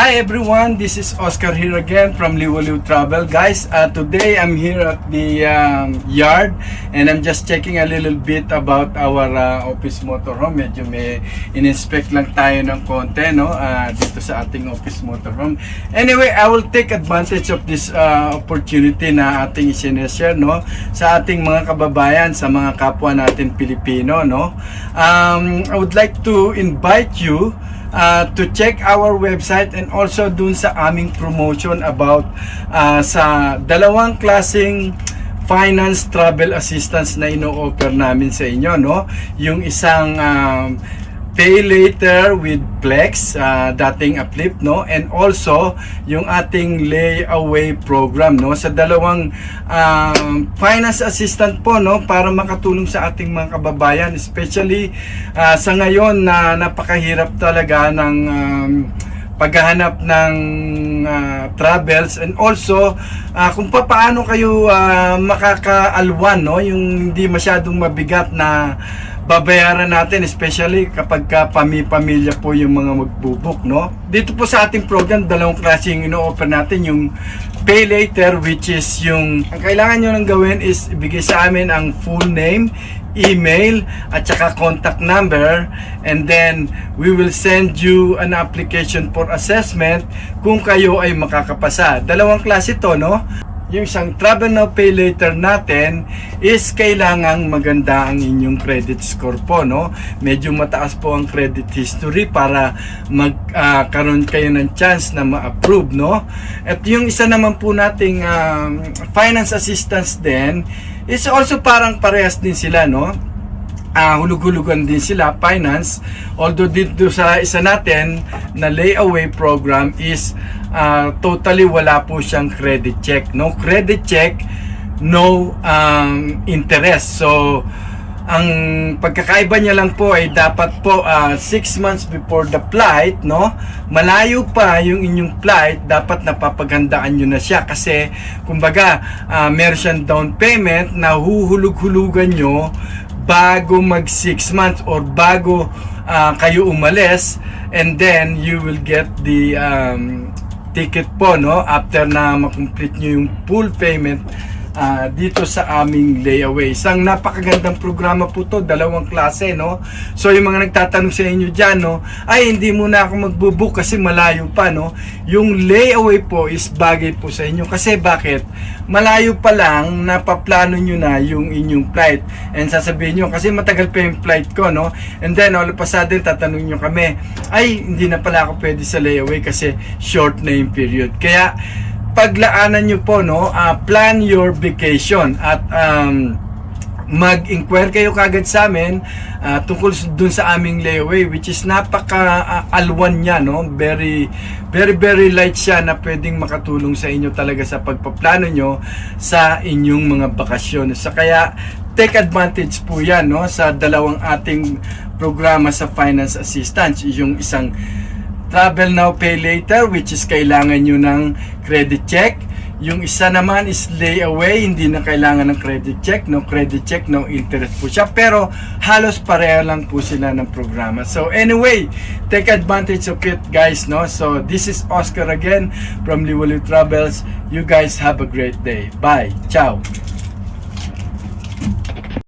Hi everyone, this is Oscar here again from Liwaliw Travel. Guys, uh, today I'm here at the um, yard and I'm just checking a little bit about our uh, office motorhome. Medyo may in-inspect lang tayo ng konti no, uh, dito sa ating office motorhome. Anyway, I will take advantage of this uh, opportunity na ating isineshare no, sa ating mga kababayan, sa mga kapwa natin Pilipino. No? Um, I would like to invite you uh, to check our website and also dun sa aming promotion about uh, sa dalawang klaseng finance travel assistance na ino-offer namin sa inyo no? Yung isang um, pay later with Plex uh, dating Uplift no? And also yung ating layaway program no? Sa dalawang um, finance assistant po no? Para makatulong sa ating mga kababayan especially uh, sa ngayon na napakahirap talaga ng um, paghahanap ng uh, travels. And also uh, kung paano kayo uh, makakaalwan no? Yung hindi masyadong mabigat na babayaran natin especially kapag ka pami-pamilya po yung mga magbubuk no? Dito po sa ating program dalawang klase yung ino-offer natin yung pay later which is yung ang kailangan nyo lang gawin is ibigay sa amin ang full name email at saka contact number and then we will send you an application for assessment kung kayo ay makakapasa. Dalawang klase to no yung isang travel now pay later natin is kailangang maganda ang inyong credit score po no? Medyo mataas po ang credit history para magkaroon kayo ng chance na ma-approve no? At yung isa naman po nating um, finance assistance din is also parang parehas din sila no? Uh, hulug-hulugan din sila finance. Although dito sa isa natin na layaway program is uh, totally wala po siyang credit check no? Credit check no um, interest. So ang pagkakaiba niya lang po ay dapat po 6 months before the flight, no? Malayo pa yung inyong flight, dapat napapaghandaan nyo na siya. Kasi kumbaga uh, meron siyang down payment na huhulug-hulugan nyo bago mag 6 months or bago uh, kayo umalis. And then you will get the um, ticket po no? After na makomplete nyo yung full payment uh, dito sa aming layaway. Isang napakagandang programa po to, dalawang klase, no? So, yung mga nagtatanong sa inyo dyan, no? Ay, hindi muna ako magbubook kasi malayo pa, no? Yung layaway po is bagay po sa inyo. Kasi bakit? Malayo pa lang, napaplano nyo na yung inyong flight. And sasabihin nyo, kasi matagal pa yung flight ko, no? And then, all of a sudden, tatanong nyo kami, ay, hindi na pala ako pwede sa layaway kasi short na yung period. Kaya, paglaanan nyo po no uh, plan your vacation at um, mag-inquire kayo kagad sa amin uh, tungkol dun sa aming layaway which is napaka uh, alwan niya no? Very very very light siya na pwedeng makatulong sa inyo talaga sa pagpaplano nyo sa inyong mga bakasyon. Sa kaya take advantage po yan no? Sa dalawang ating programa sa finance assistance yung isang Travel Now Pay Later which is kailangan nyo ng credit check. Yung isa naman is layaway, hindi na kailangan ng credit check, no credit check, no interest po siya. Pero halos pareho lang po sila ng programa. So anyway, take advantage of it guys, no? So this is Oscar again from Liwaliw Travels. You guys have a great day. Bye. Ciao.